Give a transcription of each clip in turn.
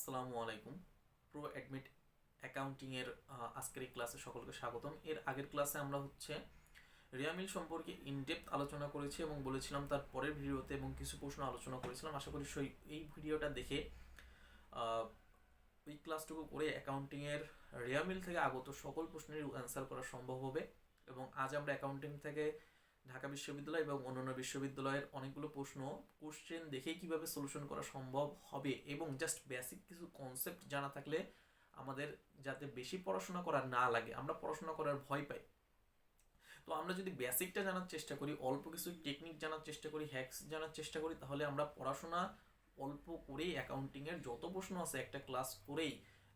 আসসালামু আলাইকুম। Pro admit অ্যাকাউন্টিংয়ের আজকের এই ক্লাসে সকলকে স্বাগতম। এর আগের ক্লাসে আমরা হচ্ছে রিয়ামিল সম্পর্কে ইনডেপথ আলোচনা করেছি এবং বলেছিলাম তার পরের ভিডিওতে এবং কিছু প্রশ্ন আলোচনা করেছিলাম। আশা করি সেই, এই ভিডিওটা দেখে এই ক্লাসটুকু করে অ্যাকাউন্টিংয়ের রিয়ামিল থেকে আগত সকল প্রশ্নের অ্যান্সার করা সম্ভব হবে। এবং আজ আমরা অ্যাকাউন্টিং থেকে ঢাকা বিশ্ববিদ্যালয় এবং অন্যান্য বিশ্ববিদ্যালয়ের অনেকগুলো প্রশ্ন কোশ্চেন দেখেই কীভাবে সলিউশন করা সম্ভব হবে এবং জাস্ট বেসিক কিছু কনসেপ্ট জানা থাকলে আমাদের যাতে বেশি পড়াশোনা করা না লাগে, আমরা পড়াশোনা করার ভয় পাই। তো আমরা যদি বেসিকটা জানার চেষ্টা করি, অল্প কিছু টেকনিক জানার চেষ্টা করি হ্যাক্স জানার চেষ্টা করি, তাহলে আমরা পড়াশোনা অল্প করেই অ্যাকাউন্টিংয়ের যত প্রশ্ন আছে একটা ক্লাস করেই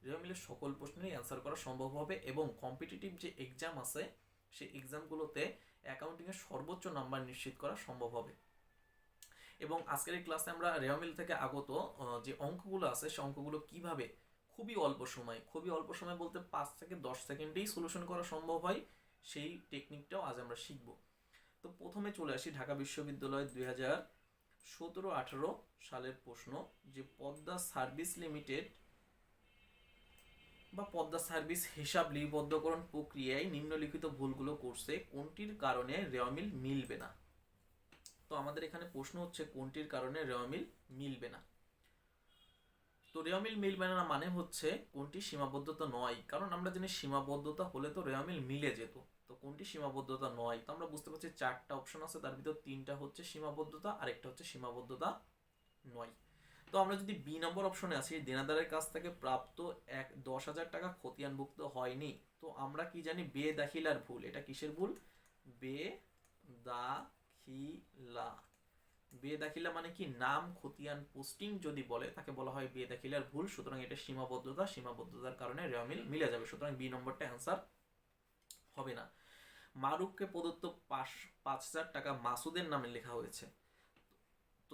রেমিলের সকল প্রশ্নেরই অ্যান্সার করা সম্ভব হবে এবং কম্পিটিটিভ যে এক্সাম আছে, সেই এক্সামগুলোতে অ্যাকাউন্টিংয়ের সর্বোচ্চ নাম্বার নিশ্চিত করা সম্ভব হবে। এবং আজকের এই ক্লাসে আমরা রেওমিল থেকে আগত যে অঙ্কগুলো আছে, সে অঙ্কগুলো কীভাবে খুবই অল্প সময়, খুবই অল্প সময় বলতে পাঁচ থেকে দশ সেকেন্ডেই সলিউশন করা সম্ভব হয়, সেই টেকনিকটাও আজ আমরা শিখব। তো প্রথমে চলে আসি ঢাকা বিশ্ববিদ্যালয় দুই হাজার সতেরো আঠারো সালের প্রশ্ন, যে পদ্মা সার্ভিস লিমিটেড বা পদ্মা সার্ভিস হিসাব লিপিবদ্ধকরণ প্রক্রিয়ায় নিম্নলিখিত ভুলগুলো করছে, কোনটির কারণে রেওয়ামিল মিলবে না? তো আমাদের এখানে প্রশ্ন হচ্ছে, কোনটির কারণে রেওয়ামিল মিলবে না? তো রেওয়ামিল মিলবে না মানে হচ্ছে, কোনটি সীমাবদ্ধতা নয়। কারণ আমরা জানি সীমাবদ্ধতা হলে তো রেওয়ামিল মিলে যেত। তো কোনটি সীমাবদ্ধতা নয়? তো আমরা বুঝতে পারছি চারটা অপশন আছে, তার ভিতর তিনটা হচ্ছে সীমাবদ্ধতা, আরেকটা হচ্ছে সীমাবদ্ধতা নয়। তো আমরা যদি বি নম্বর অপশনে আছি দেনাদারের কাছ থেকে প্রাপ্ত এক, দশ হাজার টাকা খতিয়ানভুক্ত হয়নি। তো আমরা কি জানি? বে দাখিলার ভুল। এটা কিসের ভুল? বে দাখিলা বে দাখিলা মানে কি? নাম, খতিয়ান পোস্টিং যদি বলে, তাকে বলা হয় বে দাখিলার ভুল। সুতরাং এটা সীমাবদ্ধতা। সীমাবদ্ধতার কারণে রেওয়ামিল মিলে যাবে। সুতরাং বি নম্বরটা অ্যান্সার হবে না। মারুফকে প্রদত্ত পাঁচ পাঁচ হাজার টাকা মাসুদের নামে লেখা হয়েছে।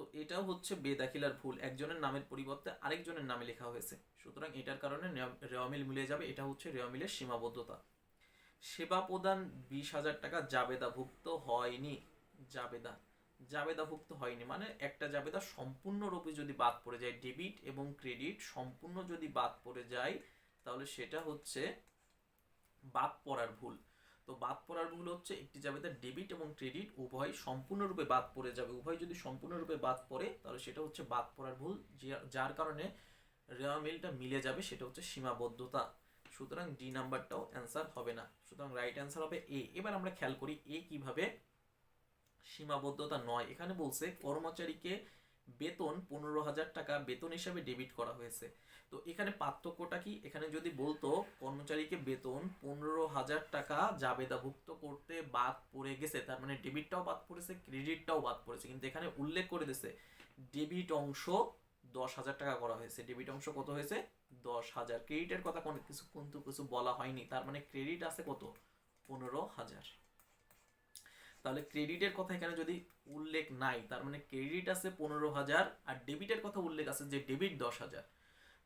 তো এটাও হচ্ছে বেদাখিলার ভুল। একজনের নামের পরিবর্তে আরেকজনের নামে লেখা হয়েছে। সুতরাং এটার কারণে রেওয়া- রেওয়ামিল মিলে যাবে। এটা হচ্ছে রেওয়ামিলের সীমাবদ্ধতা। সেবা প্রদান বিশ হাজার টাকা জাবেদাভুক্ত হয়নি। জাবেদা। জাবেদাভুক্ত হয়নি মানে একটা জাবেদা সম্পূর্ণরূপে যদি বাদ পড়ে যায়, ডেবিট এবং ক্রেডিট সম্পূর্ণ যদি বাদ পড়ে যায়, তাহলে সেটা হচ্ছে বাদ পড়ার ভুল। তো বাদ পড়ার ভুল হচ্ছে, একটি জাবেদা ডেবিট এবং ক্রেডিট উভয় সম্পূর্ণরূপে বাদ পড়ে যাবে। উভয় যদি সম্পূর্ণরূপে বাদ পড়ে, তাহলে সেটা হচ্ছে বাদ পড়ার ভুল যার কারণে রেওয়া মিলটা মিলে যাবে, সেটা হচ্ছে সীমাবদ্ধতা। সুতরাং ডি নাম্বারটাও অ্যান্সার হবে না। সুতরাং রাইট অ্যান্সার হবে এ এবার আমরা খেয়াল করি এ কীভাবে সীমাবদ্ধতা নয়। এখানে বলছে কর্মচারীকে বেতন পনেরো হাজার টাকা বেতন হিসাবে ডেবিট করা হয়েছে। তো এখানে পার্থক্যটা কি? এখানে যদি বলতো, কর্মচারীকে বেতন পনেরো হাজার টাকা জাবেদাভুক্ত করতে বাদ পড়ে গেছে, তার মানে ডেবিটটাও বাদ পড়েছে ক্রেডিটটাও বাদ পড়েছে। কিন্তু এখানে উল্লেখ করে দিছে ডেবিট অংশ দশ হাজার টাকা করা হয়েছে। ডেবিট অংশ কত হয়েছে? দশ হাজার। ক্রেডিটের কথা কোনো কিছু কিন্তু কিছু বলা হয়নি। তার মানে ক্রেডিট আছে কত? পনেরো হাজার। তাহলে ক্রেডিটের কথা এখানে যদি উল্লেখ নাই, তার মানে ক্রেডিট আছে পনেরো হাজার আর ডেবিটের কথা উল্লেখ আছে যে ডেবিট দশ হাজার।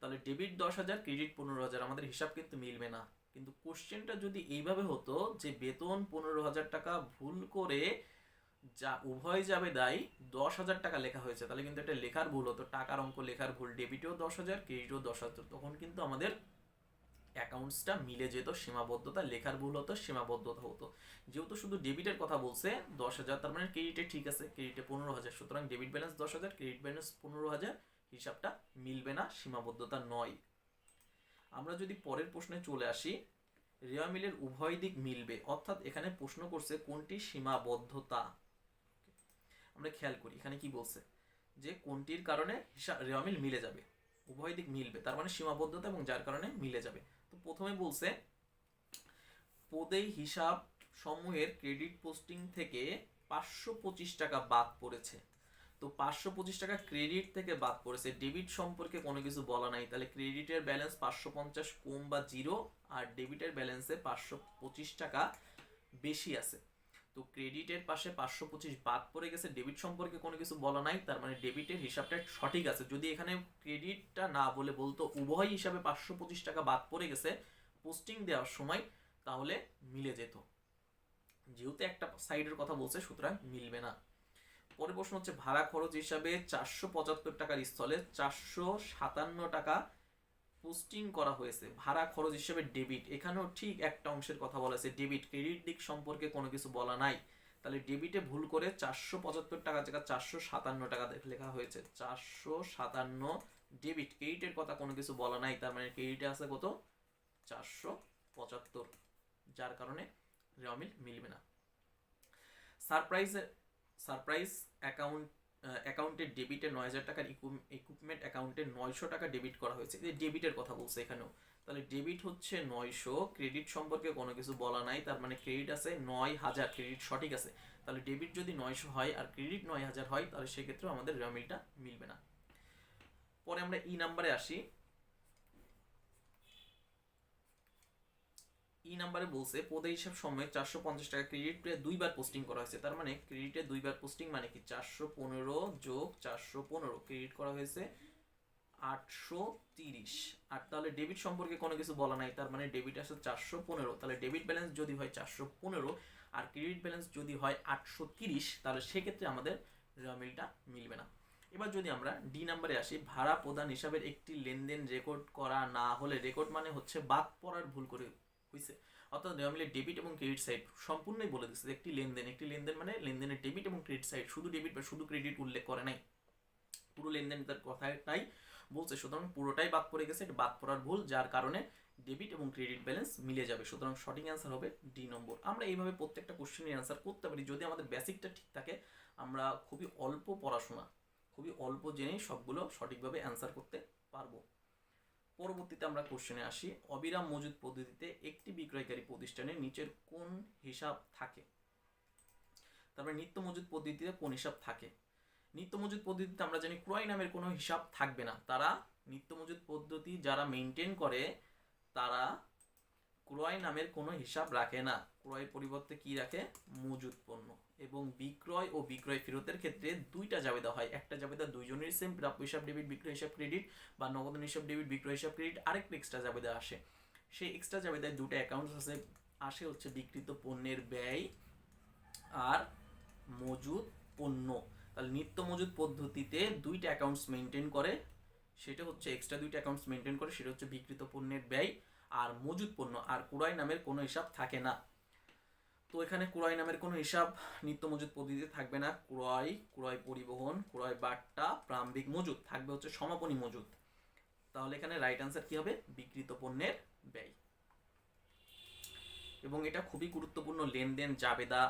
তাহলে ডেবিট দশ হাজার ক্রেডিট পনেরো হাজার, আমাদের হিসাব কিন্তু মিলবে না। কিন্তু কোশ্চেনটা যদি এইভাবে হতো যে বেতন পনেরো হাজার টাকা ভুল করে যা উভয় যাবে দায়ী, দশ হাজার টাকা লেখা হয়েছে, তাহলে কিন্তু একটা লেখার ভুল হতো। টাকার অঙ্ক লেখার ভুল ডেবিটেও দশ হাজার ক্রেডিটও দশ হাজার, তখন কিন্তু আমাদের অ্যাকাউন্টসটা মিলে যেত, সীমাবদ্ধতা, লেখার ভুল হতো, সীমাবদ্ধতা হতো। যেহেতু শুধু ডেবিটের কথা বলছে, দশ হাজার, তার মানে ক্রেডিটে ঠিক আছে ক্রেডিটে পনেরো হাজার, সুতরাং ডেবিট ব্যালেন্স দশ হাজার ক্রেডিট ব্যালেন্স পনেরো হাজার, হিসাবটা মিলবে না, সীমাবদ্ধতা নয়। আমরা যদি পরের প্রশ্নে চলে আসি, রেওয়া মিলের উভয় দিক মিলবে, অর্থাৎ এখানে প্রশ্ন করছে কোনটি সীমাবদ্ধতা? আমরা খেয়াল করি, এখানে কি বলছে? যে কোনটির কারণে রেওয়া মিল মিলে যাবে, উভয় দিক মিলবে, তার মানে সীমাবদ্ধতা এবং যার কারণে মিলে যাবে। প্রথমে বলছে, পদেই হিসাব সমূহের ক্রেডিট পোস্টিং থেকে পাঁচশো পঁচিশ টাকা বাদ পড়েছে। তো পাঁচশো পঁচিশ টাকা ক্রেডিট থেকে বাদ পড়েছে। ডেবিট সম্পর্কে কোনো কিছু বলা নাই। তাহলে ক্রেডিটের ব্যালেন্স পাঁচশো পঞ্চাশ কম বা জিরো আর ডেবিটের ব্যালেন্সে পাঁচশো পঁচিশ টাকা বেশি আছে। তো ক্রেডিটের পাশে পাঁচশো পঁচিশ বাদ পড়ে গেছে। ডেবিট সম্পর্কে কোনো কিছু বলা নাই, তার মানে ডেবিটের হিসাবটা সঠিক আছে। যদি এখানে ক্রেডিটটা না বলে বলতো, উভয় হিসাবে পাঁচশো পঁচিশ টাকা বাদ পড়ে গেছে পোস্টিং দেওয়ার সময়, তাহলে মিলে যেত। যেহেতু একটা সাইডের কথা বলছে, সুতরাং মিলবে না। পরের প্রশ্ন হচ্ছে, ভাড়া খরচ হিসাবে চারশো পঁচাত্তর টাকার স্থলে চারশো সাতান্ন টাকা পোস্টিং করা হয়েছে, ভাড়া খরচ হিসেবে ডেবিট এখানেও ঠিক একটা অংশের কথা বলা আছে ডেবিট ক্রেডিট দিক সম্পর্কে কোনো কিছু বলা নাই। তাহলে ডেবিটে ভুল করে চারশো পঁচাত্তর টাকা জায়গা চারশো সাতান্ন টাকা লেখা হয়েছে, চারশো সাতান্ন ডেবিট ক্রেডিটের কথা কোনো কিছু বলা নাই, তার মানে ক্রেডিটে আছে কত? চারশো পঁচাত্তর। যার কারণে রেওয়ামিল মিলবে না। সারপ্রাইজ সারপ্রাইজ অ্যাকাউন্ট অ্যাকাউন্টে ডেবিটে নয় হাজার টাকার ইকুইপমেন্ট অ্যাকাউন্টে নয়শো টাকা ডেবিট করা হয়েছে। এই ডেবিটের কথা বলছে এখানেও। তাহলে ডেবিট হচ্ছে নয়শো ক্রেডিট সম্পর্কে কোনো কিছু বলা নাই। তার মানে ক্রেডিট আছে নয় হাজার ক্রেডিট সঠিক আছে। তাহলে ডেবিট যদি নয়শো হয় আর ক্রেডিট নয় হাজার হয়, তাহলে সেক্ষেত্রেও আমাদের রেমিলটা মিলবে না। পরে আমরা ই নাম্বারে আসি। ই নাম্বারে বলছে পদে হিসাব সময় চারশো পঞ্চাশ টাকা ক্রেডিটে দুইবার পোস্টিং করা হয়েছে। তার মানে ক্রেডিটে দুইবার পোস্টিং মানে কি? চারশো পনেরো যোগ চারশো পনেরো ক্রেডিট করা হয়েছে আটশো তিরিশ। আর তাহলে ডেবিট সম্পর্কে কোনো কিছু বলা নাই, তার মানে ডেবিট আছে চারশো পনেরো। তাহলে ডেবিট ব্যালেন্স যদি হয় চারশো পনেরো আর ক্রেডিট ব্যালেন্স যদি হয় আটশো তিরিশ, তাহলে সেক্ষেত্রে আমাদের রেমিলটা মিলবে না। এবার যদি আমরা ডি নাম্বারে আসি, ভাড়া প্রদান হিসাবের একটি লেনদেন রেকর্ড করা না হলে রেকর্ড মানে হচ্ছে বাদ পড়ার ভুল করে হয়েছে অর্থাৎ রেমিলের ডেবিট এবং ক্রেডিট সাইড সম্পূর্ণই বলে দিচ্ছে একটি লেনদেন একটি লেনদেন মানে লেনদেনের ডেবিট এবং ক্রেডিট সাইড শুধু ডেবিট বা শুধু ক্রেডিট উল্লেখ করে নাই। পুরো লেনদেন তার কথাটাই বলছে, সুতরাং পুরোটাই বাদ পড়ে গেছে, এটা বাদ পড়ার ভুল, যার কারণে ডেবিট এবং ক্রেডিট ব্যালেন্স মিলে যাবে। সুতরাং সঠিক অ্যান্সার হবে ডি নম্বর। আমরা এইভাবে প্রত্যেকটা কোশ্চেনের অ্যান্সার করতে পারি, যদি আমাদের বেসিকটা ঠিক থাকে, আমরা খুবই অল্প পড়াশোনা, খুবই অল্প জেনেই সবগুলো সঠিকভাবে অ্যান্সার করতে পারব। পরবর্তীতে আমরা কোশ্চেনে আসি। অবিরাম মজুদ পদ্ধতিতে একটি বিক্রয়কারী প্রতিষ্ঠানে নিচের কোন হিসাব থাকে? তারপরে নিত্য মজুদ পদ্ধতিতে কোন হিসাব থাকে? নিত্য মজুদ পদ্ধতিতে আমরা জানি ক্রয় নামের কোনো হিসাব থাকবে না। তারা নিত্য মজুদ পদ্ধতি যারা মেনটেন করে, তারা ক্রয় নামের কোনো হিসাব রাখে না। ক্রয় পরিবর্তে কি রাখে? মজুদ পণ্য। এবং বিক্রয় ও বিক্রয় ফেরতের ক্ষেত্রে দুইটা জাবেদা হয়। একটা জাবেদা দুইজনের সেম প্রাপ্য হিসাব ডেবিট বিক্রয় হিসাব ক্রেডিট বা নগদ হিসাব ডেবিট বিক্রয় হিসাব ক্রেডিট আরেকটা এক্সট্রা জাবেদা আসে। সেই এক্সট্রা জাবেদায় দুটো অ্যাকাউন্টস আছে। আসে হচ্ছে বিকৃত পণ্যের ব্যয় আর মজুদ পণ্য। তাহলে নিত্য মজুদ পদ্ধতিতে দুইটা অ্যাকাউন্টস মেনটেন করে। সেটা হচ্ছে এক্সট্রা দুইটা অ্যাকাউন্টস মেনটেন করে, সেটা হচ্ছে বিকৃত পণ্যের ব্যয় আর মজুদ পণ্য। আর কুড়াই নামের কোনো হিসাব থাকে না। তো এখানে ক্রয় নামের কোনো হিসাব নিত্য মজুদ পদ্ধতিতে থাকবে না। ক্রয় ক্রয় পরিবহন ক্রয় বাট্টা প্রাম্বিক মজুদ, থাকবে হচ্ছে সমাপনী মজুদ। তাহলে এখানে রাইট আনসার কি হবে? বিকৃত পণ্যের ব্যয়। এবং এটা খুবই গুরুত্বপূর্ণ লেনদেন, জাবেদা,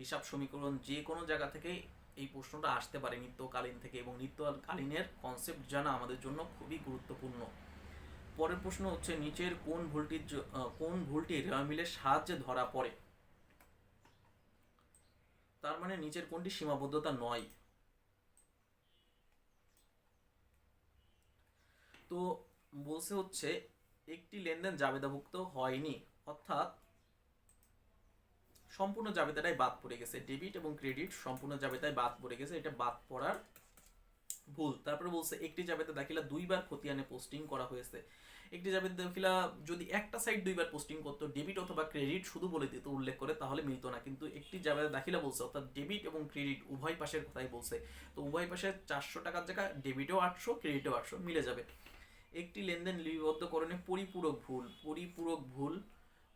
হিসাব সমীকরণ যে কোনো জায়গা থেকে এই প্রশ্নটা আসতে পারে নিত্যকালীন থেকে এবং নিত্যকালীনের কনসেপ্ট জানা আমাদের জন্য খুবই গুরুত্বপূর্ণ। পরের প্রশ্ন হচ্ছে, নিচের কোন ভুলটির কোন ভুলটি রেওয়ামিলের সাহায্যে ধরা পড়ে? তার মানে নিচের কোনটি সীমাবদ্ধতা নয়। তো বলছে হচ্ছে, একটি লেনদেন জাবেদাভুক্ত হয়নি, অর্থাৎ সম্পূর্ণ জাবেদাটাই বাদ পড়ে গেছে। ডেবিট এবং ক্রেডিট সম্পূর্ণ জাবেদায় বাদ পড়ে গেছে, এটা বাদ পড়ার ভুল। তারপরে বলছে, একটি জাবেদা দাখিলা দুইবার খতিয়ানে পোস্টিং করা হয়েছে। একটি জাবেদ দাখিলা যদি একটা সাইড দুইবার পোস্টিং করতো ডেবিট অথবা ক্রেডিট শুধু বলে দিত, উল্লেখ করে, তাহলে মিলত না। কিন্তু একটি জাবেদ দাখিলা বলছে, অর্থাৎ ডেবিট এবং ক্রেডিট উভয় পাশের কথাই বলছে। তো উভয় পাশে চারশো টাকার জায়গা ডেবিটও আটশো ক্রেডিটও আটশো মিলে যাবে। একটি লেনদেন লিপিবদ্ধকরণে পরিপূরক ভুল পরিপূরক ভুল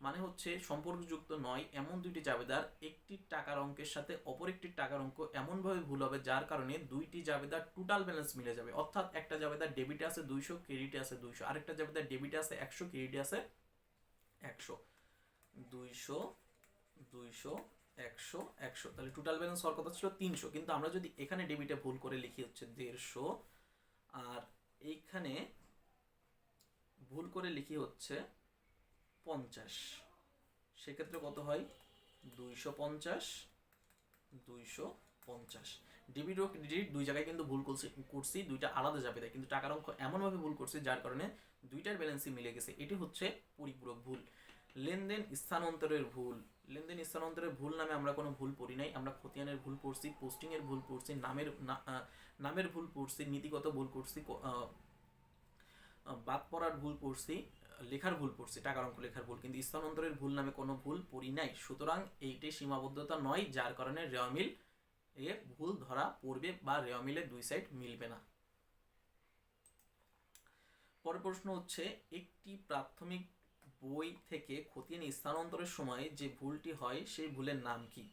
মানে হচ্ছে সম্পর্কযুক্ত নয়, এমন দুইটি জাবেদার একটি টাকার অঙ্কের সাথে অপর একটি টাকার অঙ্ক এমনভাবে ভুল হবে যার কারণে দুইটি জাবেদার টোটাল ব্যালেন্স মিলে যাবে। অর্থাৎ একটা জাবেদার ডেবিটে আছে দুইশো ক্রেডিটে আছে দুইশো। আরেকটা জাবেদার ডেবিটে আছে একশো ক্রেডিটে আছে একশো। দুইশো দুইশো, একশো একশো। তাহলে টোটাল ব্যালেন্স হওয়ার কথা ছিল তিনশো। কিন্তু আমরা যদি এখানে ডেবিটে ভুল করে লিখি হচ্ছে দেড়শো, আর এইখানে ভুল করে লিখি হচ্ছে পঞ্চাশ। সেক্ষেত্রে কত হয়? দুইশো পঞ্চাশ দুইশো পঞ্চাশ। ডেবিট ও ক্রেডিট দুই জায়গায় কিন্তু ভুল করছি করছি, দুইটা আলাদা যাবে তাই। কিন্তু টাকার অঙ্ক এমনভাবে ভুল করছি, যার কারণে দুইটার ব্যালেন্সই মিলে গেছে। এটি হচ্ছে পরিপূরক ভুল। লেনদেন স্থানান্তরের ভুল। লেনদেন স্থানান্তরের ভুল নামে আমরা কোনো ভুল পড়ি নাই। আমরা খতিয়ানের ভুল পড়ছি পোস্টিংয়ের ভুল পড়ছি, নামের নামের ভুল পড়ছি, নীতিগত ভুল করছি বাদ পড়ার ভুল পড়ছি লেখার ভুল পড়ছি, টাকার অঙ্ক লেখার ভুল, কিন্তু স্থানান্তরের ভুল নামে কোনো ভুল পড়ি নাই। সুতরাং এইটাই সীমাবদ্ধতা নয়, যার কারণে রেওয়ামিল এ ভুল ধরা পড়বে বা রেওয়ামিলের দুই সাইড মিলবে না। পরের প্রশ্ন হচ্ছে, একটি প্রাথমিক বই থেকে খতিয়ান স্থানান্তরের সময় যে ভুলটি হয়, সেই ভুলের নাম কি?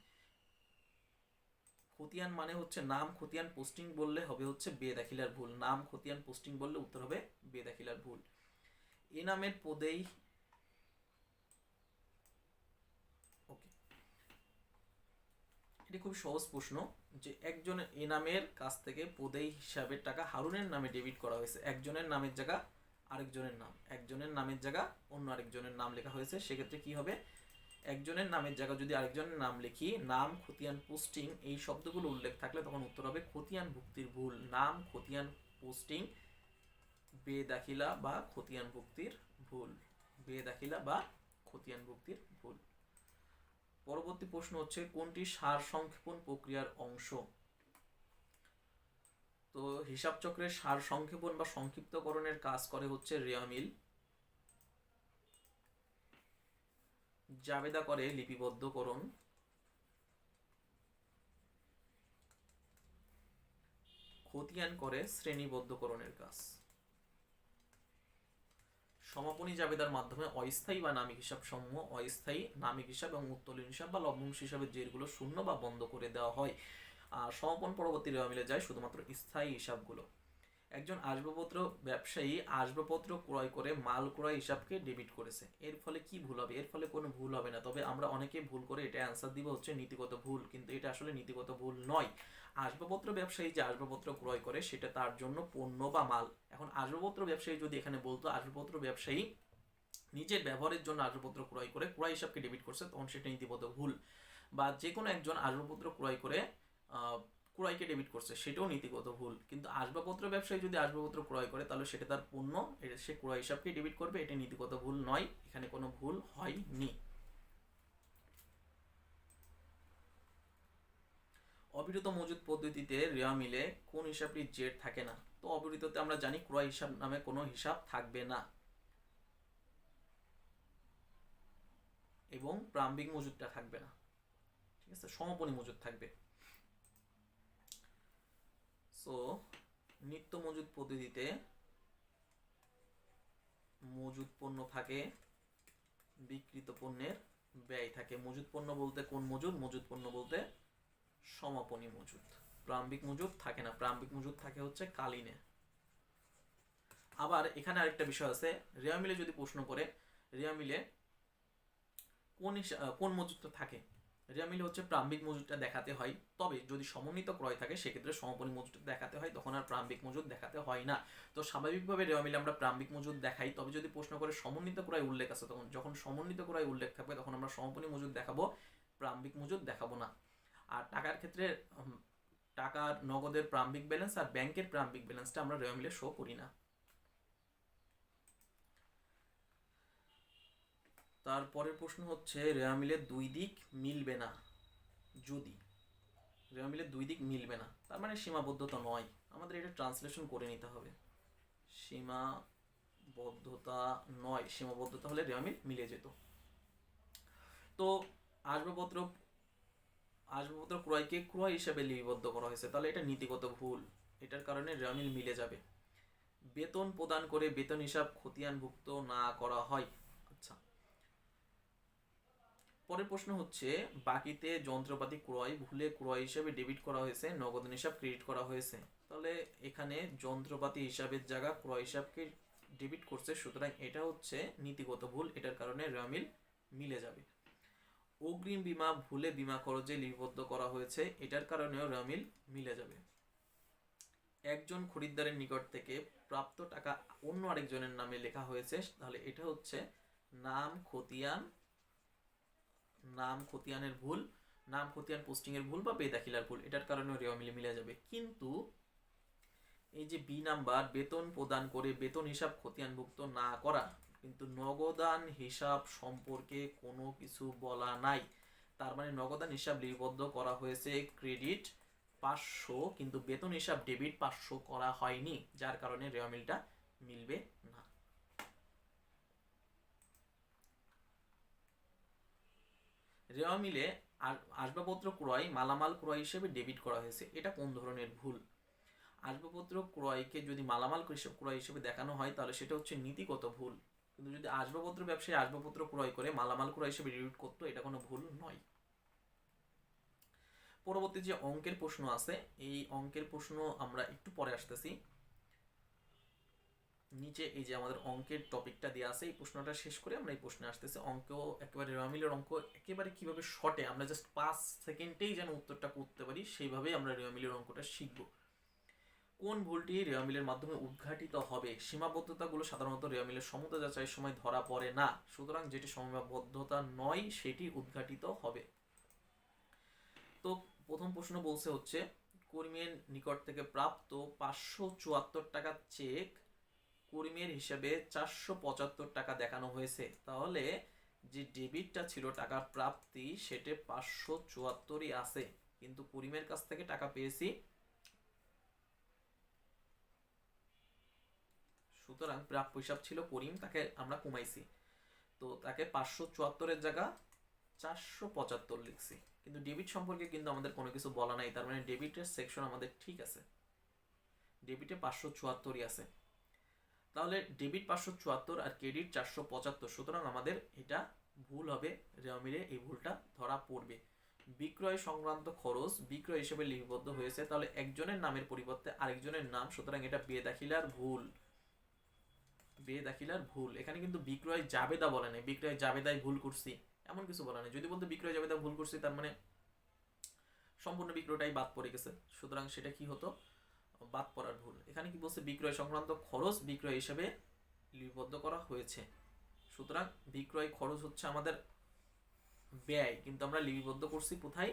খতিয়ান মানে হচ্ছে নাম, খতিয়ান পোস্টিং বললে হবে হচ্ছে বেদাখিলার ভুল। নাম, খতিয়ান পোস্টিং বললে উত্তর হবে বেদাখিলার ভুল। এ নামের পদেই এটি খুব সহজ প্রশ্ন যে একজনের এ নামের কাছ থেকে পদেই হিসাবের টাকা হারুনের নামে ডেবিট করা হয়েছে। একজনের নামের জায়গা, আরেকজনের নাম। একজনের নামের জায়গা, অন্য আরেকজনের নাম লেখা হয়েছে। সেক্ষেত্রে কি হবে? একজনের নামের জায়গা যদি আরেকজনের নাম লিখি, নাম, খতিয়ান পোস্টিং এই শব্দগুলো উল্লেখ থাকলে তখন উত্তর হবে খতিয়ান ভুক্তির ভুল। নাম, খতিয়ান পোস্টিং বেদাখিলা বা খতিয়ান ভুক্তির ভুল। বেদাখিলা বা খতিয়ান ভুক্তির ভুল। পরবর্তী প্রশ্ন হচ্ছে, কোনটি সার সংক্ষেপণ প্রক্রিয়ার অংশ? তো হিসাব চক্রের সার সংক্ষেপণ বা সংক্ষিপ্তকরণের কাজ করে হচ্ছে রেয়ামিল। জাবেদা করে লিপিবদ্ধকরণ। খতিয়ান করে শ্রেণীবদ্ধকরণের কাজ। সমাপনী জাবেদার মাধ্যমে অস্থায়ী বা নামিক হিসাব সমূহ, অস্থায়ী, নামিক হিসাব এবং উত্তোলন হিসাব বা লভ্যাংশ হিসাবের জেরগুলো শূন্য বা বন্ধ করে দেওয়া হয়। আর সমাপন পরবর্তী মিলে যায় শুধুমাত্র স্থায়ী হিসাবগুলো। একজন আসবাবপত্র ব্যবসায়ী আসবাবপত্র ক্রয় করে মাল ক্রয় হিসাবকে ডেবিট করেছে। এর ফলে কি ভুল হবে? এর ফলে কোনো ভুল হবে না। তবে আমরা অনেকে ভুল করে এটা অ্যান্সার দিব হচ্ছে নীতিগত ভুল। কিন্তু এটা আসলে নীতিগত ভুল নয়। আসবাবপত্র ব্যবসায়ী যে আসবাবপত্র ক্রয় করে সেটা তার জন্য পণ্য বা মাল। এখন আসবাবপত্র ব্যবসায়ী যদি এখানে বলতো আসবাবপত্র ব্যবসায়ী নিজের ব্যবহারের জন্য আসবাবপত্র ক্রয় করে, ক্রয় হিসাবকে ডেবিট করছে, তখন সেটা নীতিগত ভুল। বা যে কোনো একজন আসবাবপত্র ক্রয় করে ক্রয়কে ডেবিট করছে, সেটাও নীতিগত ভুল। কিন্তু আসবাবপত্র ব্যবসায়ী যদি আসবাবপত্র ক্রয় করে, তাহলে সেটা তার পণ্য সে ক্রয় হিসাবকে ডেবিট করবে, এটা নীতিগত ভুল নয়, এখানে কোনো ভুল হয়নি। অবিরত মজুদ পদ্ধতিতে রেওয়া মিলে কোন হিসাবটি জেড থাকে না। তো অবিরততে আমরা জানি ক্রয় হিসাব নামে কোনো হিসাব থাকবে না। এবং প্রাম্বিক মজুদটা থাকবে না। ঠিক আছে? সমাপনী মজুদ থাকবে। সো নিত্য মজুদ পদ্ধতিতে মজুদ পণ্য থাকে বিকৃত পণ্যের ব্যয় থাকে। মজুদ পণ্য বলতে কোন মজুদ? মজুদ পণ্য বলতে সমাপনী মজুদ। প্রাম্বিক মজুদ থাকে না। প্রাম্বিক মজুদ থাকে হচ্ছে কালীনে। আবার এখানে আরেকটা বিষয় আছে। রেয়া মিলে যদি প্রশ্ন করে, রেয়া মিলে কোন কোন মজুদটা থাকে? রেয়া মিলে হচ্ছে প্রাম্বিক মজুদটা দেখাতে হয়। তবে যদি সমন্বিত ক্রয় থাকে, সেক্ষেত্রে সমাপনী মজুদটা দেখাতে হয়। তখন আর প্রাম্বিক মজুদ দেখাতে হয় না। তো স্বাভাবিকভাবে রেওয়া মিলে আমরা প্রাম্বিক মজুদ দেখাই। তবে যদি প্রশ্ন করে সমন্বিত ক্রয় উল্লেখ আছে, তখন যখন সমন্বিত ক্রয় উল্লেখ থাকবে, তখন আমরা সমাপনী মজুদ দেখাবো। প্রাম্বিক মজুদ দেখাবো না। আর টাকার ক্ষেত্রে টাকার নগদের প্রাম্বিক ব্যালেন্স আর ব্যাংকের প্রাম্বিক ব্যালেন্সটা আমরা রেওয়া মিলে শো করি না। তারপরের প্রশ্ন হচ্ছে রেওয়া মিলের দুই দিক মিলবে না যদি? রেওয়া মিলের দুই দিক মিলবে না, তার মানে সীমাবদ্ধতা নয়। আমাদের এটা ট্রান্সলেশন করে নিতে হবে। সীমাবদ্ধতা নয়, সীমাবদ্ধতা হলে রেওয়া মিল, মিলে যেত। তো আসবাবপত্র আসবাবপত্র ক্রয়কে ক্রয় হিসেবে লিপিবদ্ধ করা হয়েছে। তাহলে এটা নীতিগত ভুল। এটার কারণে রেওয়ামিল মিলে যাবে। বেতন প্রদান করে বেতন হিসাব খতিয়ানভুক্ত না করা হয়। আচ্ছা। পরের প্রশ্ন হচ্ছে, বাকিতে যন্ত্রপাতি ক্রয়, ভুলে ক্রয় হিসাবে ডেবিট করা হয়েছে, নগদ হিসাব ক্রেডিট করা হয়েছে। তাহলে এখানে যন্ত্রপাতি হিসাবের জায়গা ক্রয় হিসাবকে ডেবিট করছে, সুতরাং এটা হচ্ছে নীতিগত ভুল, এটার কারণে রেওয়ামিল মিলে যাবে। অগ্রিম বিমা ভুলে বিমা খরচে লিপিবদ্ধ করা হয়েছে, এটার কারণেও রেওয়ামিল মিলে যাবে। একজন খরিদ্দারের নিকট থেকে প্রাপ্ত টাকা অন্য আরেকজনের নামে লেখা হয়েছে, তাহলে এটা হচ্ছে নাম খতিয়ান, নাম খতিয়ানের ভুল, নাম খতিয়ান পোস্টিং এর ভুল বা বেদাখিলার ভুল, এটার কারণেও রেওয়া মিলে মিলে যাবে। কিন্তু এই যে বি নাম্বার, বেতন প্রদান করে বেতন হিসাব খতিয়ানভুক্ত না করা কিন্তু নগদান হিসাব সম্পর্কে কোনো কিছু বলা নাই। তার মানে নগদান হিসাব লিপিবদ্ধ করা হয়েছে, ক্রেডিট পাঁচশো, কিন্তু বেতন হিসাব ডেবিট পাঁচশো করা হয়নি, যার কারণে রেওয়া মিলটা মিলবে না। রেওয়া মিলে আর আসবাবপত্র ক্রয়, মালামাল ক্রয় হিসেবে ডেবিট করা হয়েছে, এটা কোন ধরনের ভুল? আসবাবপত্র ক্রয়কে যদি মালামাল ক্রয় হিসেবে দেখানো হয়, তাহলে সেটা হচ্ছে নীতিগত ভুল। কিন্তু যদি আসবাবপত্র ব্যবসায়ী আসবাবপত্র ক্রয় করে, মালামাল ক্রয় হিসেবে রিপিট করতো, এটা কোনো ভুল নয়। পরবর্তী যে অঙ্কের প্রশ্ন আছে, এই অঙ্কের প্রশ্ন আমরা একটু পরে আসতেছি। নিচে এই যে আমাদের অঙ্কের টপিকটা দেওয়া আছে, এই প্রশ্নটা শেষ করে আমরা এই প্রশ্নে আসতেছি। অঙ্ক একেবারে রেওয়ামিলের অঙ্ক, একেবারে কীভাবে শর্টে আমরা জাস্ট পাঁচ সেকেন্ডেই যেন উত্তরটা করতে পারি, সেইভাবেই আমরা রেওয়ামিলের অঙ্কটা শিখব। কোন ভুলটি রেওয়ামিলের মাধ্যমে উদ্ঘাটিত হবে? সীমাবদ্ধতাগুলো সাধারণত রেওয়ামিলের সমতা যাচাইয়ের সময় ধরা পড়ে না। সুতরাং যেটি সীমাবদ্ধতা নয়, সেটি উদ্ঘাটিত হবে। তো প্রথম প্রশ্ন বলছে হচ্ছে, কর্মীর নিকট থেকে প্রাপ্ত পাঁচশো চুয়াত্তর টাকার চেক কর্মীর হিসাবে চারশো পঁচাত্তর টাকা দেখানো হয়েছে। তাহলে যে ডেবিটটা ছিল টাকার প্রাপ্তি, সেটা পাঁচশো চুয়াত্তরই আছে। কিন্তু করিমের কাছ থেকে টাকা পেয়েছি সুতরাং প্রাপ্য হিসাব ছিল করিম, তাকে আমরা কমাইছি। তো তাকে পাঁচশো চুয়াত্তরের জায়গা চারশো পঁচাত্তর লিখছি। কিন্তু ডেবিট সম্পর্কে কিন্তু আমাদের কোনো কিছু বলা নাই, তার মানে ডেবিটের সেকশন আমাদের ঠিক আছে। ডেবিটে পাঁচশো চুয়াত্তরই আছে। তাহলে ডেবিট পাঁচশো চুয়াত্তর আর ক্রেডিট চারশো পঁচাত্তর, সুতরাং আমাদের এটা ভুল হবে। রেওমিরে এই ভুলটা ধরা পড়বে। বিক্রয় সংক্রান্ত খরচ বিক্রয় হিসেবে লিপিবদ্ধ হয়েছে, তাহলে একজনের নামের পরিবর্তে আরেকজনের নাম, সুতরাং এটা বেদাখিলার ভুল। বেদাখিলার ভুল। এখানে কিন্তু বিক্রয় জাবেদা বলে নাই। বিক্রয় জাবেদায় ভুল করছি। এমন কিছু বলে নেই। যদি বলতে বিক্রয় জাবেদা ভুল করছি, তার মানে সম্পূর্ণ বিক্রয়টাই বাদ পড়ে গেছে। সুতরাং সেটা কি হতো? বাদ পড়ার ভুল। এখানে কি বলছে? বিক্রয় সংক্রান্ত খরচ বিক্রয় হিসেবে লিপিবদ্ধ করা হয়েছে। সুতরাং বিক্রয় খরচ হচ্ছে আমাদের ব্যয়। কিন্তু আমরা লিপিবদ্ধ করছি কোথায়?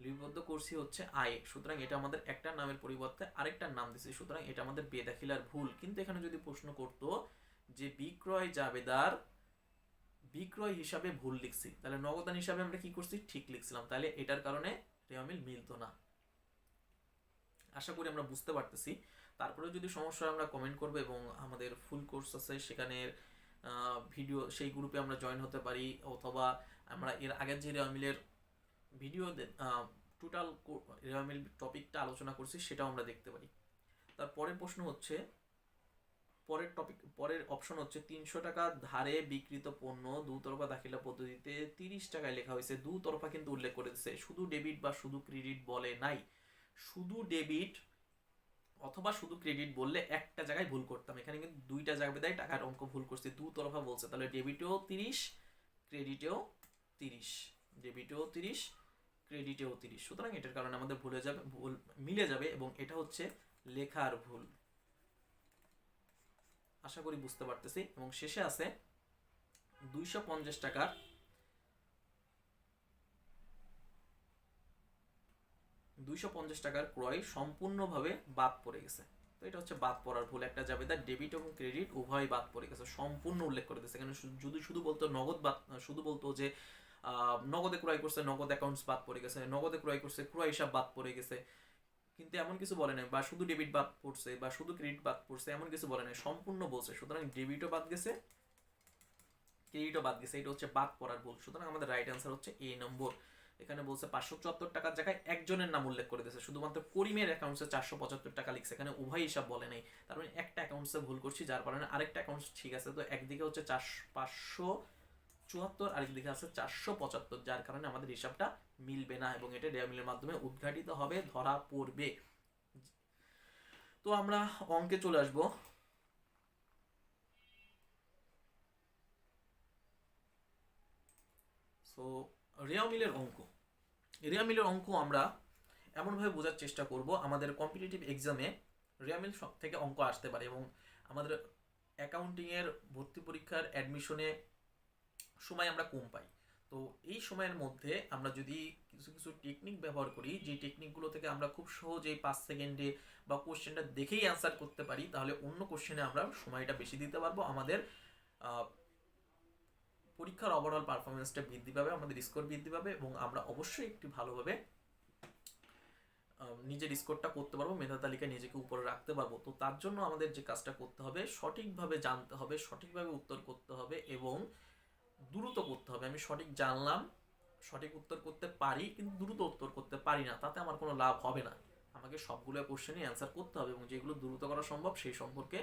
লিপিবদ্ধ করছি হচ্ছে আয় সুতরাং এটা আমাদের একটা নামের পরিবর্তে আরেকটার নাম দিছি। সুতরাং এটা আমাদের বেদাখিলার ভুল। কিন্তু এখানে যদি প্রশ্ন করত যে বিক্রয় জাবেদার বিক্রয় হিসাবে ভুল লিখছি, তাহলে নগদান হিসাবে আমরা কি করছি? ঠিক লিখছিলাম। তাহলে এটার কারণে রেওয়ামিল মিলতো না। আশা করি আমরা বুঝতে পারতেছি। তারপরে যদি সমস্যা হয় আমরা কমেন্ট করব এবং আমাদের ফুল কোর্স আছে। সেখানে ভিডিও সেই গ্রুপে আমরা জয়েন হতে পারি। অথবা আমরা এর আগের যে রেওয়ামিলের ভিডিও টোটাল রেওয়ামিল টপিকটা আলোচনা করছি, সেটাও আমরা দেখতে পারি। তার পরের প্রশ্ন হচ্ছে, পরের টপিক পরের অপশন হচ্ছে, তিনশো টাকা ধারে বিক্রিত পণ্য দুতরফা দাখিলা পদ্ধতিতে তিরিশ টাকায় লেখা হয়েছে। দুতরফা কিন্তু উল্লেখ করে দিচ্ছে শুধু ডেবিট বা শুধু ক্রেডিট বলে নাই। শুধু ডেবিট অথবা শুধু ক্রেডিট বললে একটা জায়গায় ভুল করতাম। এখানে কিন্তু দুইটা জায়গায় টাকার অঙ্ক ভুল করছে। দু তরফা বলছে, তাহলে ডেবিটেও তিরিশ ক্রেডিটেও তিরিশ ডেবিটেও তিরিশ ক্রেডিটেও তিরিশ সুতরাং এটার কারণে আমাদের ভুলে যাবে, ভুল মিলে যাবে এবং এটা হচ্ছে লেখার ভুল। আশা করি বুঝতে পারতেছি। এবং শেষে আছে দুইশো পঞ্চাশ টাকার দুইশো পঞ্চাশ টাকার ক্রয় সম্পূর্ণভাবে বাদ পড়ে গেছে। তো এটা হচ্ছে বাদ পড়ার ভুল। একটা যাবে তার ডেবিট এবং ক্রেডিট উভয় বাদ পড়ে গেছে। সম্পূর্ণ উল্লেখ করে দিয়েছে। এখানে যদি শুধু বলতো নগদ বাদ শুধু বলতো যে নগদে ক্রয় করছে, নগদ অ্যাকাউন্টস বাদ পড়ে গেছে, নগদে ক্রয় করছে, ক্রয় হিসাব বাদ পড়ে গেছে। কিন্তু এমন কিছু বলে নাই, বা শুধু ডেবিট বাদ পড়ছে, বা শুধু ক্রেডিট বাদ পড়ছে, এমন কিছু বলে নাই, সম্পূর্ণ বলছে। সুতরাং ডেবিটও বাদ গেছে ক্রেডিটও বাদ গেছে, এটা হচ্ছে বাদ পড়ার ভুল। সুতরাং আমাদের রাইট অ্যান্সার হচ্ছে এ নম্বর এখানে বলছে পাঁচশো চুয়াত্তর টাকার জায়গায় একজনের নাম উল্লেখ করে দিয়েছে, শুধুমাত্র করিমের অ্যাকাউন্টসে চারশো পঁচাত্তর টাকা লিখছে, এখানে উভয় হিসাব বলে নেই। তার মানে একটা অ্যাকাউন্টসে ভুল করছি, যার কারণে আরেকটা অ্যাকাউন্টস ঠিক আছে, তো একদিকে হচ্ছে চারশো, পাঁচশো চুয়াত্তর আরেকদিকে আছে চারশো পঁচাত্তর, যার কারণে আমাদের হিসাবটা মিলবে না এবং এটা ডেয়ামিলের মাধ্যমে উদ্ঘাটিত হবে ধরা পড়বে। তো আমরা অঙ্কে চলে আসব। সো রেয়ামিলের অঙ্ক। রেয়ামিলের অঙ্ক আমরা এমনভাবে বোঝার চেষ্টা করব, আমাদের কম্পিটিটিভ এক্সামে রেয়ামিল সব থেকে অঙ্ক আসতে পারে এবং আমাদের অ্যাকাউন্টিংয়ের ভর্তি পরীক্ষার অ্যাডমিশনে সময় আমরা কম পাই। তো এই সময়ের মধ্যে আমরা যদি কিছু কিছু টেকনিক ব্যবহার করি, যে টেকনিকগুলো থেকে আমরা খুব সহজেই পাঁচ সেকেন্ডে বা কোশ্চেনটা দেখেই অ্যান্সার করতে পারি, তাহলে অন্য কোশ্চেনে আমরা সময়টা বেশি দিতে পারব। আমাদের পরীক্ষার ওভারঅল পারফরমেন্সটা বৃদ্ধি পাবে, আমাদের স্কোর বৃদ্ধি পাবে এবং আমরা অবশ্যই একটি ভালোভাবে নিজের স্কোরটা করতে পারব, মেধা তালিকায় নিজেকে উপরে রাখতে পারব। তো তার জন্য আমাদের যে কাজটা করতে হবে, সঠিকভাবে জানতে হবে, সঠিকভাবে উত্তর করতে হবে এবং দ্রুত করতে হবে। আমি সঠিক জানলাম, সঠিক উত্তর করতে পারি, কিন্তু দ্রুত উত্তর করতে পারি না। তাতে আমার কোনো লাভ হবে না। আমাকে সবগুলো কোশ্চেনই অ্যান্সার করতে হবে এবং যেগুলো দ্রুত করা সম্ভব সেই সম্পর্কে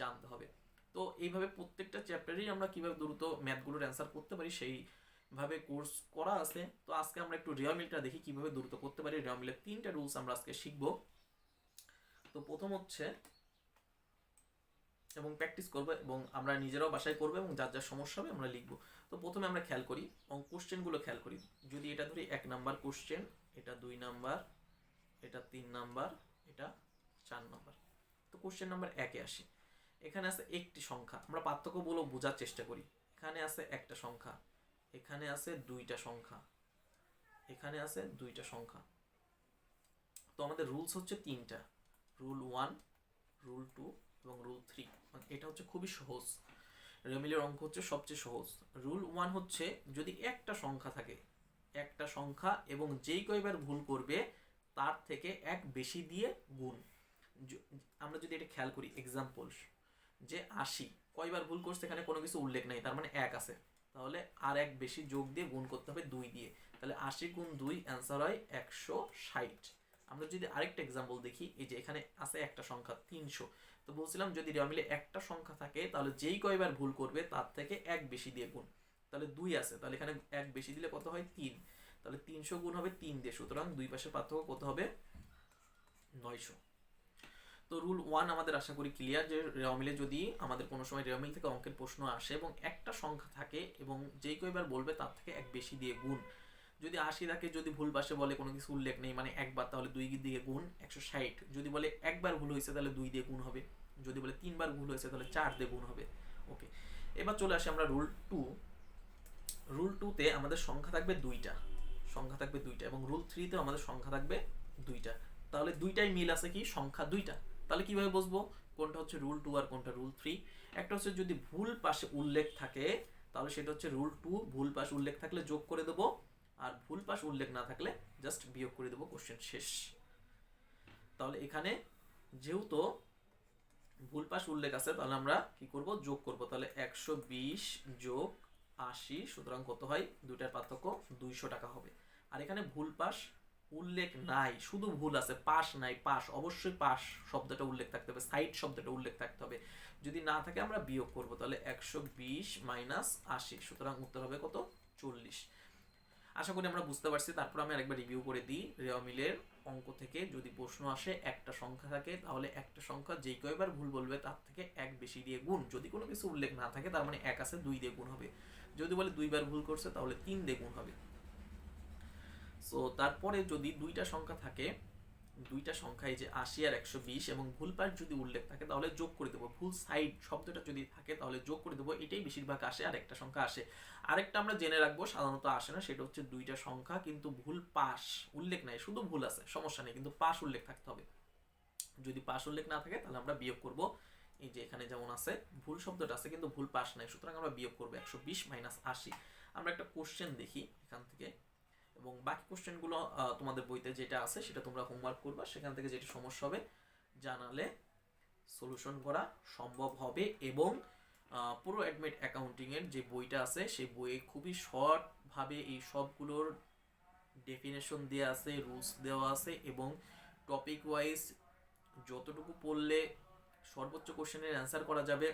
জানতে হবে। তো এইভাবে প্রত্যেকটা চ্যাপ্টারেই আমরা কীভাবে দ্রুত ম্যাথগুলোর অ্যান্সার করতে পারি সেইভাবে কোর্স করা আছে। তো আজকে আমরা একটু রেয়ামিলটা দেখি, কীভাবে দ্রুত করতে পারি। রেয়ামিলের তিনটা রুলস আমরা আজকে শিখব। তো প্রথম হচ্ছে এবং প্র্যাকটিস করব এবং আমরা নিজেরাও বাসায় করব এবং যার যার সমস্যা হবে আমরা লিখব। তো প্রথমে আমরা খেয়াল করি এবং কোশ্চেনগুলো খেয়াল করি। যদি এটা ধরি এক নাম্বার কোশ্চেন এটা দুই নাম্বার এটা তিন নাম্বার এটা চার নাম্বার তো কোশ্চেন নাম্বার একে আসি। এখানে আছে একটি সংখ্যা। আমরা পার্থক্য পার্থক্যগুলো বোঝার চেষ্টা করি। এখানে আছে একটা সংখ্যা। এখানে আছে দুইটা সংখ্যা। এখানে আছে দুইটা সংখ্যা। তো আমাদের রুলস হচ্ছে তিনটা। রুল ওয়ান রুল টু এবং রুল থ্রি এটা হচ্ছে খুবই সহজ। রেমিলের অঙ্ক হচ্ছে সবচেয়ে সহজ। রুল ওয়ান হচ্ছে যদি একটা সংখ্যা থাকে, একটা সংখ্যা এবং যেই কয়বার ভুল করবে, তার থেকে এক বেশি দিয়ে গুণ। আমরা যদি এটা খেয়াল করি এক্সাম্পল যে আশি, কয়বার ভুল করছে এখানে কোনো কিছু উল্লেখ নেই, তার মানে এক আছে। তাহলে আর এক বেশি যোগ দিয়ে গুণ করতে হবে দুই দিয়ে। তাহলে আশি গুণ দুই অ্যান্সার হয় একশো ষাট। আমরা যদি আরেকটা এক্সাম্পল দেখি, এই যে এখানে আছে একটা সংখ্যা তিনশো। তো বলছিলাম যদি রেওয়া একটা সংখ্যা থাকে, তাহলে যেই কয়বার ভুল করবে তার থেকে এক বেশি দিয়ে গুণ। তাহলে দুই আছে, তাহলে এখানে এক বেশি দিলে কত হয়? তিন। তাহলে তিনশো গুণ হবে তিন দিয়ে, সুতরাং দুই পাশে পার্থক্য কত হবে? নয়শো। তো রুল ওয়ান আমাদের আশা করি ক্লিয়ার যে রেওয়া মিলে যদি আমাদের কোনো সময় রেওয়া মিল থেকে অঙ্কের প্রশ্ন আসে এবং একটা সংখ্যা থাকে এবং যেই কয়বার বলবে তার থেকে এক বেশি দিয়ে গুণ। যদি আশি থাকে, যদি ভুল পাশে বলে, কোনো কিছু উল্লেখ নেই মানে একবার তাহলে দুই দিয়ে গুণ, একশো ষাট। যদি বলে একবার ভুল হয়েছে, তাহলে দুই দিয়ে গুণ হবে। যদি বলে তিনবার ভুল হয়েছে, তাহলে চার দিয়ে গুণ হবে। ওকে এবার চলে আসি আমরা রুল টু রুল টুতে আমাদের সংখ্যা থাকবে দুইটা। সংখ্যা থাকবে দুইটা এবং রুল থ্রিতেও আমাদের সংখ্যা থাকবে দুইটা। তাহলে দুইটাই মিল আছে কি? সংখ্যা দুইটা। তাহলে কীভাবে বুঝব কোনটা হচ্ছে রুল টু আর কোনটা রুল থ্রি একটা হচ্ছে যদি ভুল পাশে উল্লেখ থাকে, তাহলে সেটা হচ্ছে রুল টু ভুল পাশ উল্লেখ থাকলে যোগ করে দেবো। আর ভুল পাশ উল্লেখ না থাকলে জাস্ট বিয়োগ করে দেবো কোশ্চেন শেষ। তাহলে এখানে যেহেতু ভুল পাশ উল্লেখ আছে, তাহলে আমরা কি করব? যোগ করব। তাহলে একশো বিশ যোগ আশি, সুতরাং কত হয়? দুইটার পার্থক্য দুইশো টাকা হবে। আর এখানে ভুল পাশ উল্লেখ নাই, শুধু ভুল আছে পাশ নাই পাশ অবশ্যই পাশ শব্দটা উল্লেখ থাকতে হবে, সাইড শব্দটা উল্লেখ থাকতে হবে। যদি না থাকে আমরা বিয়োগ করব, তাহলে একশো বিশ মাইনাস আশি, সুতরাং উত্তর হবে কত? চল্লিশ। আশা করি আমরা বুঝতে পারছি। তারপর আমি আরেকবার রিভিউ করে দিই। রেওয়া মিলের অঙ্ক থেকে যদি প্রশ্ন আসে, একটা সংখ্যা থাকে, তাহলে একটা সংখ্যা যেই কয়বার ভুল বলবে, তার থেকে এক বেশি দিয়ে গুণ। যদি কোনো কিছু উল্লেখ না থাকে, তার মানে এক আছে, দুই দিয়ে গুণ হবে। যদি বলে দুইবার ভুল করছে, তাহলে তিন দিয়ে গুণ হবে। সো তারপরে যদি দুইটা সংখ্যা থাকে দুইটা সংখ্যায় যে আশি আর একশো বিশ এবং ভুল পাশ যদি উল্লেখ থাকে, তাহলে যোগ করে দেবো। ভুল সাইড শব্দটা যদি থাকে, তাহলে যোগ করে দেবো। এটাই বেশিরভাগ আসে, আর একটা সংখ্যা আসে। আরেকটা আমরা জেনে রাখব, সাধারণত আসে না, সেটা হচ্ছে দুইটা সংখ্যা, কিন্তু ভুল পাশ উল্লেখ নাই। শুধু ভুল আছে, সমস্যা নেই, কিন্তু পাশ উল্লেখ থাকতে হবে। যদি পাশ উল্লেখ না থাকে, তাহলে আমরা বিয়োগ করব। এই যে এখানে যেমন আছে, ভুল শব্দটা আছে, কিন্তু ভুল পাশ নাই। সুতরাং আমরা বিয়োগ করব একশো বিশ মাইনাস আশি। আমরা একটা কোশ্চেন দেখি এখান থেকে। এবং বাকি কোশ্চেনগুলো তোমাদের বইতে যেটা আছে সেটা তোমরা হোমওয়ার্ক করবা। সেখান থেকে যেটা সমস্যা হবে, জানালে সলিউশন করা সম্ভব হবে এবং পুরো অ্যাডমিট অ্যাকাউন্টিংয়ের যে বইটা আছে, সেই বইয়ে খুবই শর্টভাবে এই সবগুলোর ডেফিনেশন দেওয়া আছে রুলস দেওয়া আছে এবং টপিক ওয়াইজ যতটুকু পড়লে সর্বোচ্চ কোশ্চেনের অ্যান্সার করা যাবে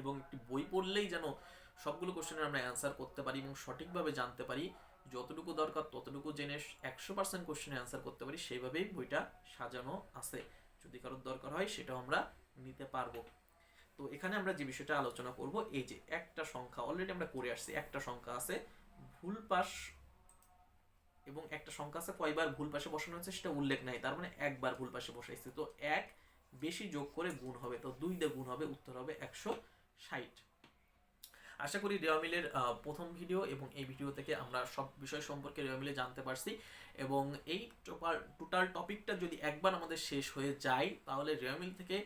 এবং একটি বই পড়লেই যেন সবগুলো কোশ্চেনের আমরা অ্যান্সার করতে পারি এবং সঠিকভাবে জানতে পারি যতটুকু দরকার ততটুকু জেনে একশো পার্সেন্ট কোশ্চেনে অ্যান্সার করতে পারি, সেইভাবেই বইটা সাজানো আছে। যদি কারোর দরকার হয় সেটাও আমরা নিতে পারব। তো এখানে আমরা যে বিষয়টা আলোচনা করব, এই যে একটা সংখ্যা অলরেডি আমরা করে আসছি, একটা সংখ্যা আছে, ভুল পাশ এবং একটা সংখ্যা আছে কয়বার ভুল পাশে বসানো হয়েছে সেটা উল্লেখ নাই, তার মানে একবার ভুল পাশে বসাইছে। তো এক বেশি যোগ করে গুণ হবে, তো দুই দিয়ে গুণ হবে, উত্তর হবে একশো ষাট। আশা করি রেওয়ামিলের প্রথম ভিডিও এবং এই ভিডিও থেকে আমরা সব বিষয় সম্পর্কে রেওয়ামিলে জানতে পারছি। এবং এই টোটাল টপিকটা যদি একবার আমাদের শেষ হয়ে যায়, তাহলে রেওয়ামিল থেকে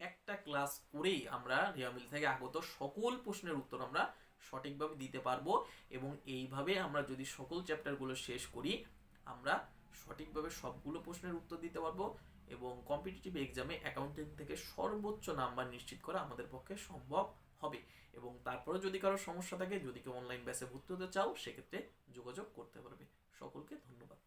একটা ক্লাস করেই আমরা রেওয়ামিল থেকে আগত সকল প্রশ্নের উত্তর আমরা সঠিকভাবে দিতে পারব। এবং এইভাবে আমরা যদি সকল চ্যাপ্টারগুলো শেষ করি, আমরা সঠিকভাবে সবগুলো প্রশ্নের উত্তর দিতে পারব এবং কম্পিটিটিভ এক্সামে অ্যাকাউন্টিং থেকে সর্বোচ্চ নাম্বার নিশ্চিত করা আমাদের পক্ষে সম্ভব হবে। এবং তারপরে যদি কারও সমস্যা থাকে, যদি কেউ অনলাইন ব্যাচে ভর্তি হতে চাও, সেক্ষেত্রে যোগাযোগ করতে পারবে। সকলকে ধন্যবাদ।